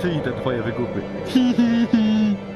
Ty i te twoje wygupy.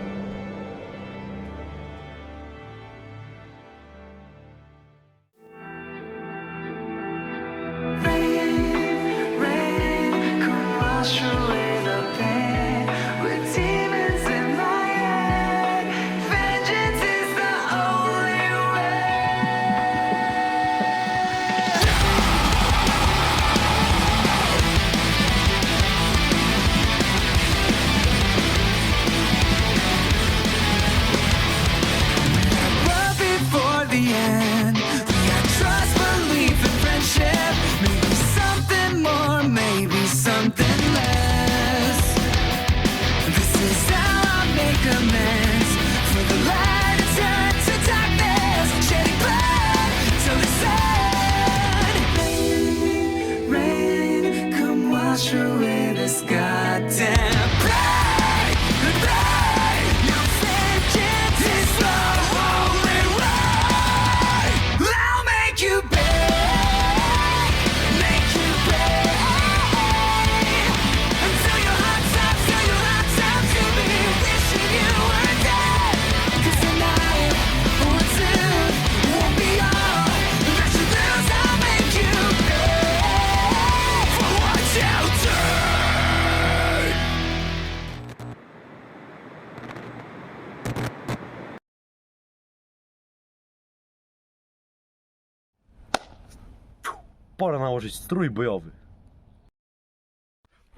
Pora nałożyć strój bojowy.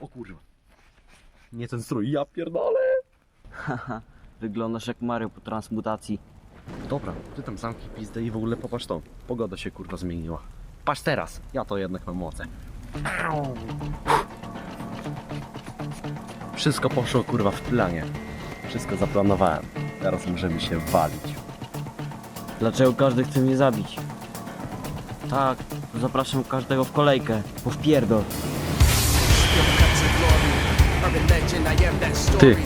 O kurwa. Nie ten strój, ja pierdolę. Haha, wyglądasz jak Mario po transmutacji. Dobra, ty tam zamknij pizdę i w ogóle popatrz to. Pogoda się kurwa zmieniła. Patrz teraz, ja to jednak mam moce. Wszystko poszło kurwa w planie. Wszystko zaplanowałem. Teraz możemy się walić. Dlaczego każdy chce mnie zabić? Tak, zapraszam każdego w kolejkę, po wpierdol. Ty,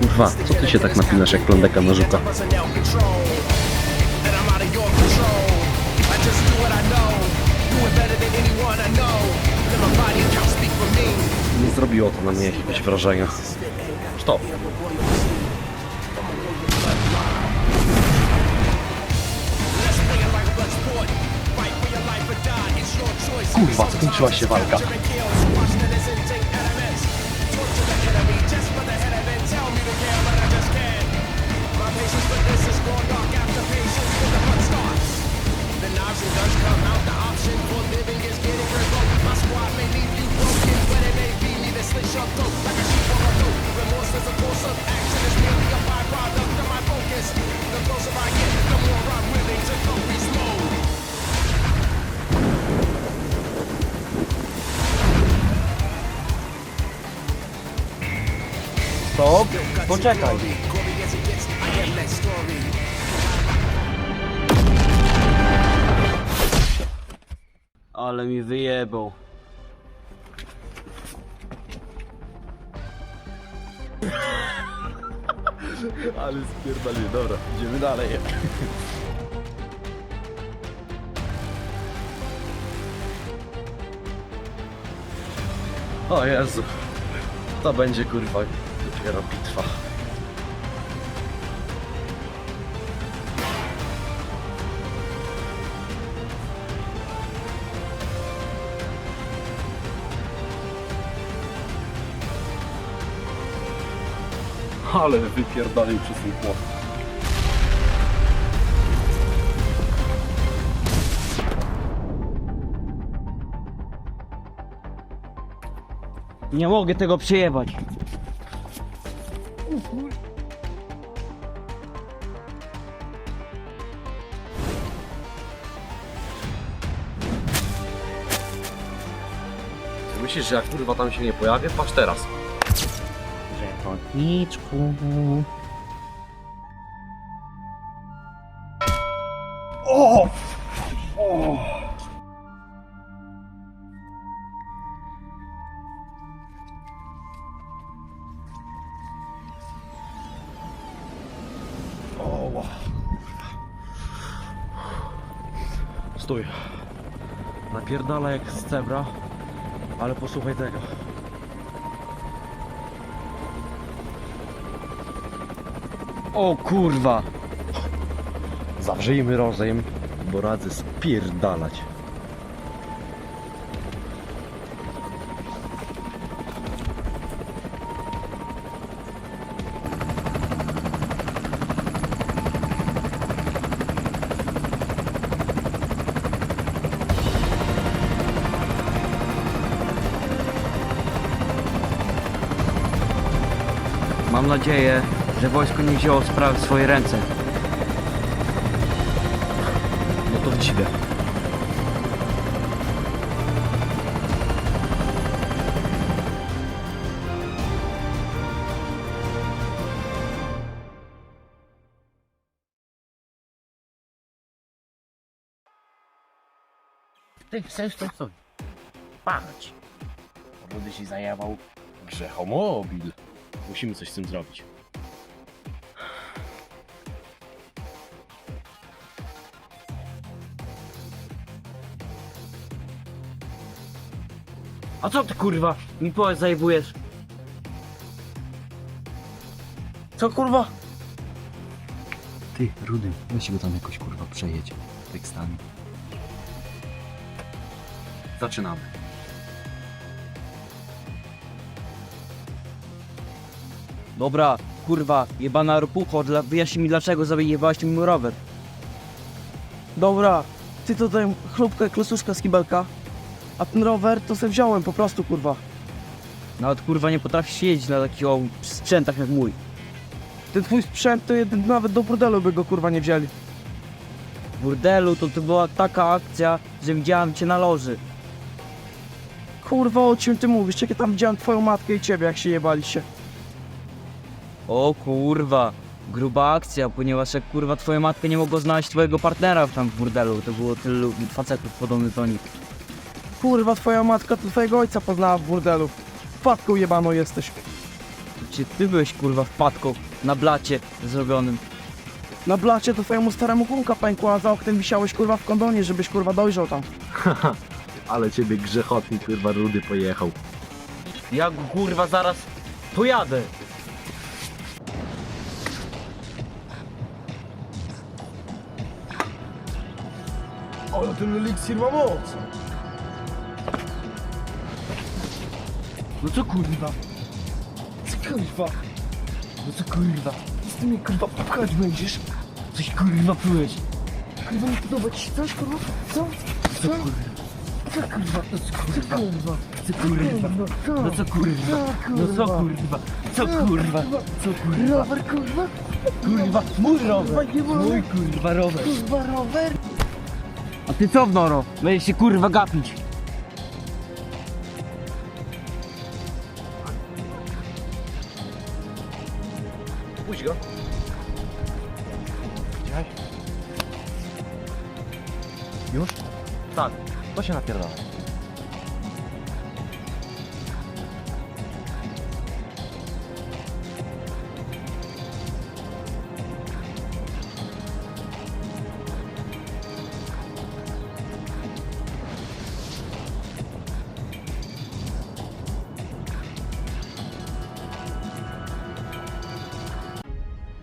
kurwa, co ty się tak napinasz jak plądeka na żuka? Nie zrobiło to na mnie jakiegoś wrażenia. Stop. Kurwa, skończyła się walka. Poczekaj. Ale mi wyjebał. Ale spierdolili, dobra, idziemy dalej. O Jezu, to będzie kurwa dopiero bitwa. Ale wypierdolił przez ten płot. Nie mogę tego przejebać. Myślisz, że jak kurwa tam się nie pojawię? Patrz teraz. Żetonniczku. O, Stój. Napierdala jak z cebra, ale posłuchaj tego. O kurwa! Zawrzyjmy rozejm, bo radzę spierdalać. Mam nadzieję, że wojsko nie wzięło sprawy w swoje ręce. No to w dziwę. Ty chcesz to co? Patrz. Rudy się zajawał grzechomobil. Musimy coś z tym zrobić. A co ty kurwa? Mi powiedz zajebujesz. Co kurwa? Ty, Rudy, weź go tam jakoś kurwa przejedź tekstami. Zaczynamy. Dobra, kurwa, jebana ropucho, dla... wyjaśnij mi dlaczego zajebałeś mi mój rower. Dobra, ty to daj chlubkę klosuszka z kibelka, a ten rower to se wziąłem po prostu, kurwa. Nawet kurwa nie potrafisz jeździć na takich o, sprzętach jak mój. Ten twój sprzęt to jeden, nawet do burdelu by go kurwa nie wzięli. W burdelu to to była taka akcja, że widziałem cię na loży. Kurwa, o czym ty mówisz? Jak ja tam widziałem twoją matkę i ciebie, jak się jebaliście. O kurwa, gruba akcja, ponieważ jak kurwa twoja matka nie mogła znaleźć twojego partnera tam w burdelu, to było tylu facetów podobnych do nich. Kurwa, twoja matka to twojego ojca poznała w burdelu. Wpadką jebano jesteś. Czy ty byłeś kurwa wpadką na blacie zrobionym? Na blacie to twojemu staremu gumka pękła, a za oknem wisiałeś kurwa w kondonie, żebyś kurwa dojrzał tam. Ale ciebie grzechotnik kurwa Rudy pojechał. Ja kurwa zaraz pojadę. Ale ten eliksir ma moc. No co kurwa? Co kurwa? No co kurwa? Z tymi kurwa popchać będziesz? Coś kurwa pyłeś. Kurwa nie podoba ci się coś kurwa? Co? Co? Co kurwa? Co kurwa? Co kurwa? No co kurwa? No co kurwa? Co kurwa? Co kurwa? Rower kurwa? Kurwa, mój rower! Kurwa. Mój kurwa rower! Kurwa rower? A ty co w noro? Będziesz się kurwa gapić. Tak. To się napierdala.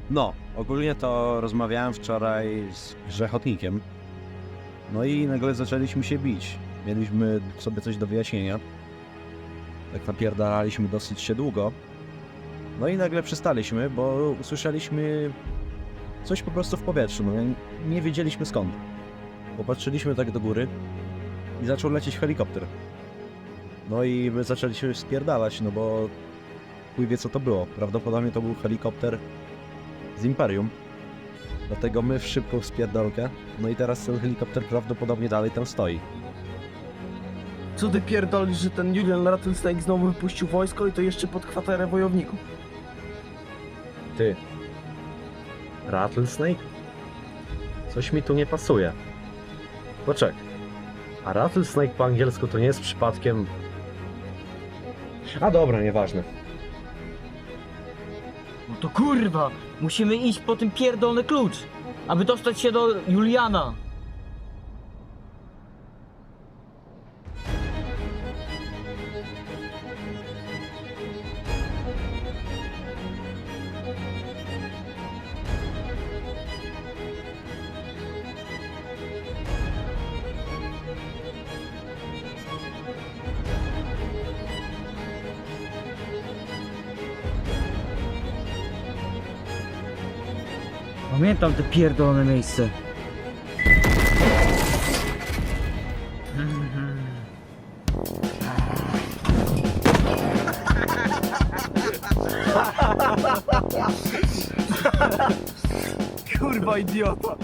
No, ogólnie to rozmawiałem wczoraj z grzechotnikiem. No i nagle zaczęliśmy się bić. Mieliśmy sobie coś do wyjaśnienia. Tak napierdalaliśmy dosyć się długo. No i nagle przestaliśmy, bo usłyszeliśmy coś po prostu w powietrzu. No, nie wiedzieliśmy skąd. Popatrzyliśmy tak do góry i zaczął lecieć helikopter. No i my zaczęliśmy spierdalać, no bo chuj wie co to było. Prawdopodobnie to był helikopter z Imperium. Dlatego my w szybką spierdolkę. No i teraz ten helikopter prawdopodobnie dalej tam stoi. Co ty pierdolisz, że ten Julian Rattlesnake znowu wypuścił wojsko i to jeszcze pod kwaterę wojowników? Ty. Rattlesnake? Coś mi tu nie pasuje. Poczekaj. A Rattlesnake po angielsku to nie jest przypadkiem... A dobra, nieważne. No to kurwa, musimy iść po ten pierdolony klucz, aby dostać się do Juliana. Pamiętam te pierdolone miejsce. Kurwa idiota.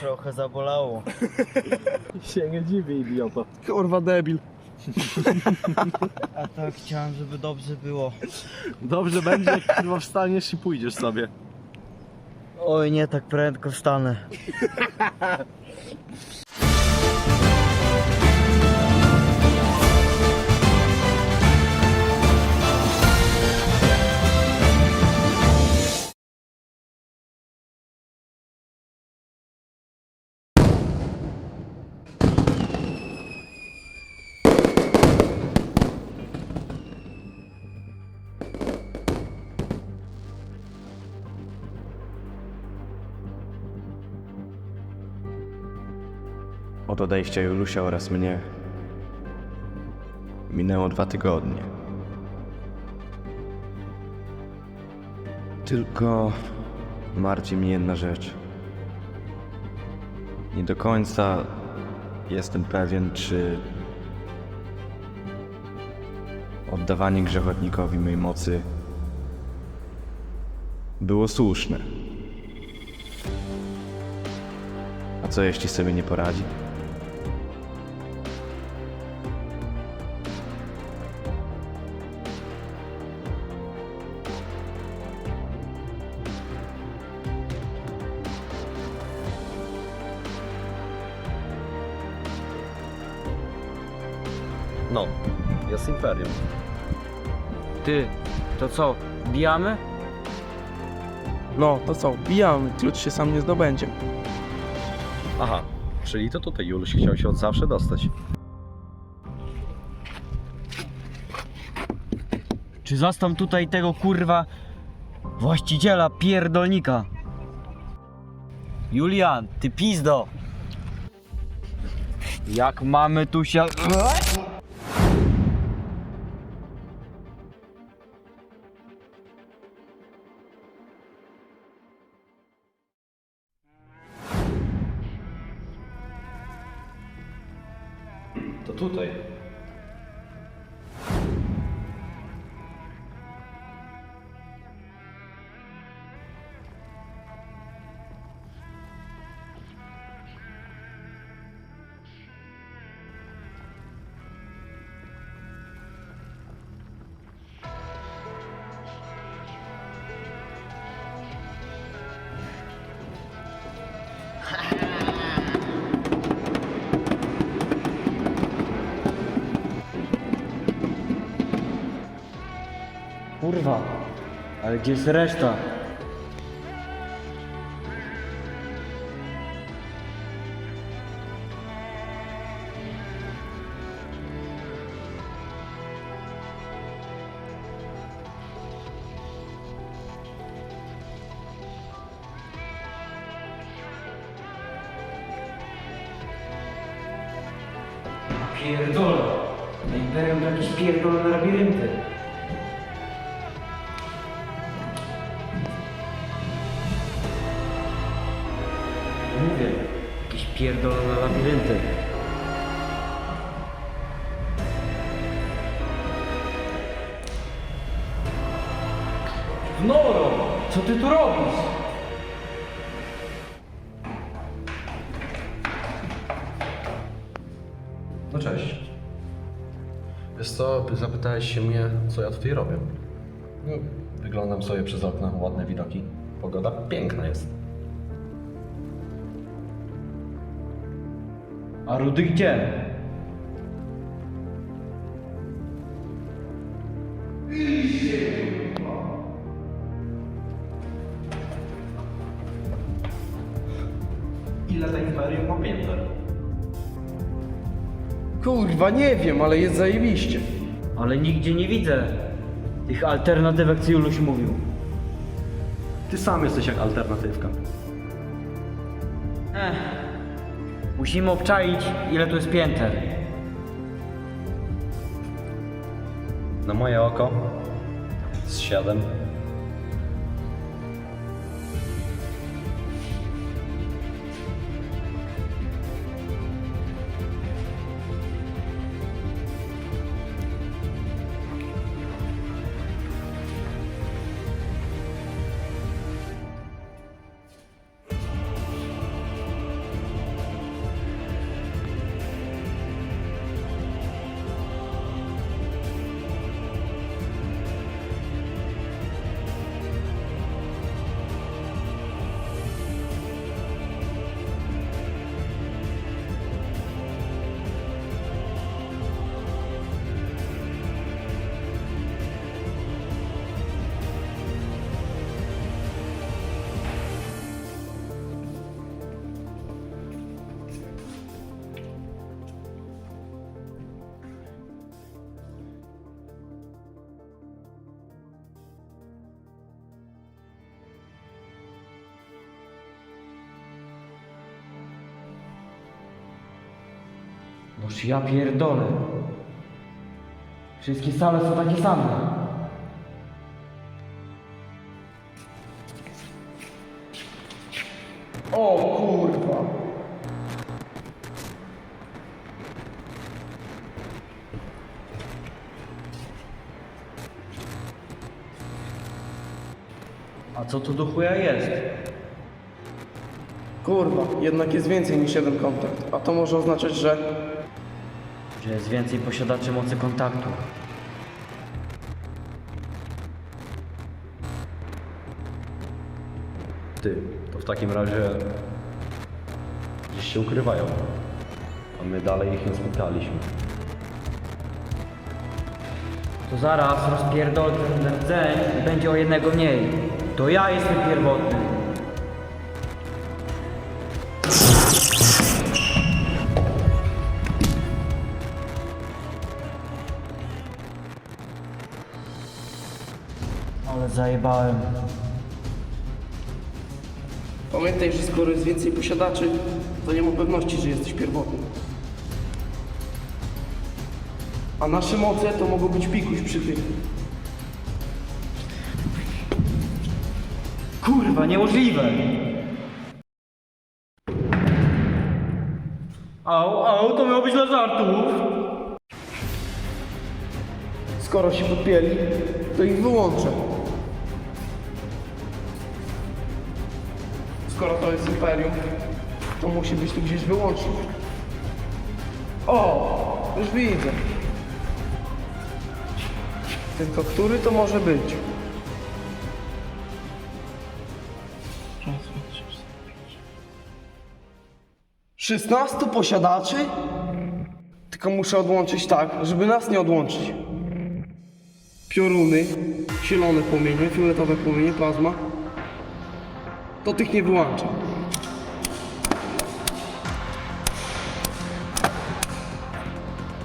Trochę zabolało. Się nie dziwię, idioto. Kurwa debil. A tak chciałem, żeby dobrze było. Dobrze będzie, jak kurwa wstaniesz i pójdziesz sobie. Oj, nie tak prędko wstanę. Od odejścia Julusia oraz mnie minęło dwa tygodnie. Tylko martwi mnie jedna rzecz. Nie do końca jestem pewien, czy oddawanie grzechotnikowi mej mocy było słuszne. A co jeśli sobie nie poradzi? No, jest Imperium. Ty, to co, bijamy? No, to co, bijamy, klucz się sam nie zdobędzie. Aha, czyli to tutaj Juluś chciał się od zawsze dostać. Czy zastał tutaj tego kurwa właściciela pierdolnika? Julian, ty pizdo! Jak mamy tu się... tutaj. Kurwa, ale gdzie jest reszta? Mówię, jakieś pierdolone labirynty. Noro, co ty tu robisz? No cześć. Wiesz co, zapytałeś się mnie, co ja tutaj robię. No, wyglądam sobie przez okno, ładne widoki. Pogoda piękna jest. A Rudy gdzie? Ile za Imperium ma pięter? Kurwa, nie wiem, ale jest zajebiście. Ale nigdzie nie widzę tych alternatywek, co Juluś mówił. Ty sam jesteś jak alternatywka. Ech. Musimy obczaić, ile tu jest pięter. Na moje oko z siedem. Noż ja pierdolę. Wszystkie sale są takie same. O kurwa. A co tu do chuja jest? Kurwa, jednak jest więcej niż jeden kontakt. A to może oznaczać, że... Że jest więcej posiadaczy mocy kontaktu. Ty, to w takim razie gdzieś się ukrywają. A my dalej ich nie spotkaliśmy. To zaraz rozpierdolę ten rdzeń i będzie o jednego mniej. To ja jestem pierwotny. Zajebałem. Pamiętaj, że skoro jest więcej posiadaczy, to nie ma pewności, że jesteś pierwotny. A nasze moce to mogą być pikuś przy tych. Kurwa, niemożliwe! Au, au, to miało być dla żartów! Skoro się podpieli, to ich wyłączę. Skoro to jest imperium, to musi być tu gdzieś wyłącznik. O, już widzę. Tylko który to może być? Szesnastu posiadaczy? Tylko muszę odłączyć tak, żeby nas nie odłączyć. Pioruny, zielone płomienie, fioletowe płomienie, plazma. To tych nie wyłącza.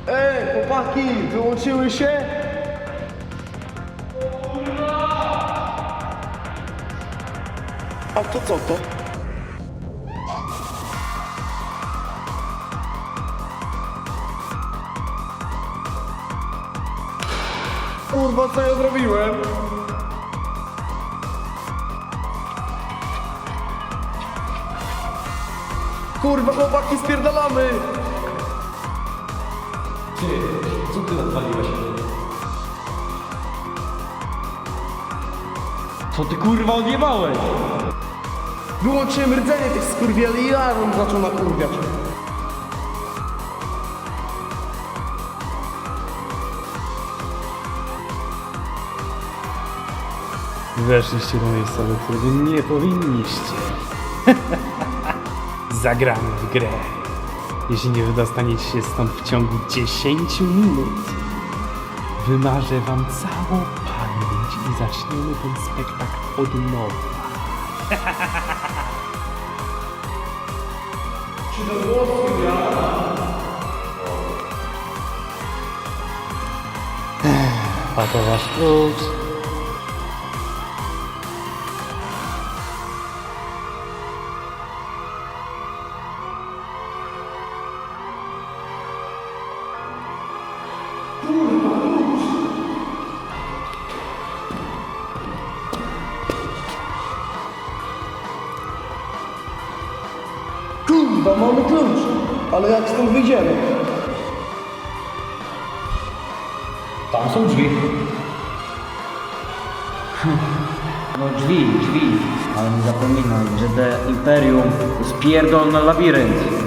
Ej, chłopaki, wyłączyły się? A to co to? Kurwa, co ja zrobiłem? Kurwa, chłopaki, spierdalamy! Co ty kurwa odjebałeś? Wyłączyłem rdzenie tych skurwieli i alarm zaczął nakurwiać. Weszliście do miejsca, do którego nie powinniście. Zagramy w grę. Jeśli nie wydostaniecie się stąd w ciągu 10 minut, wymarzę wam całą pamięć i zaczniemy ten spektakl od nowa. A to wasz klucz. Tam są drzwi. No drzwi, drzwi. Ale nie zapominaj, że The Imperium to jest pierdolny labirynt.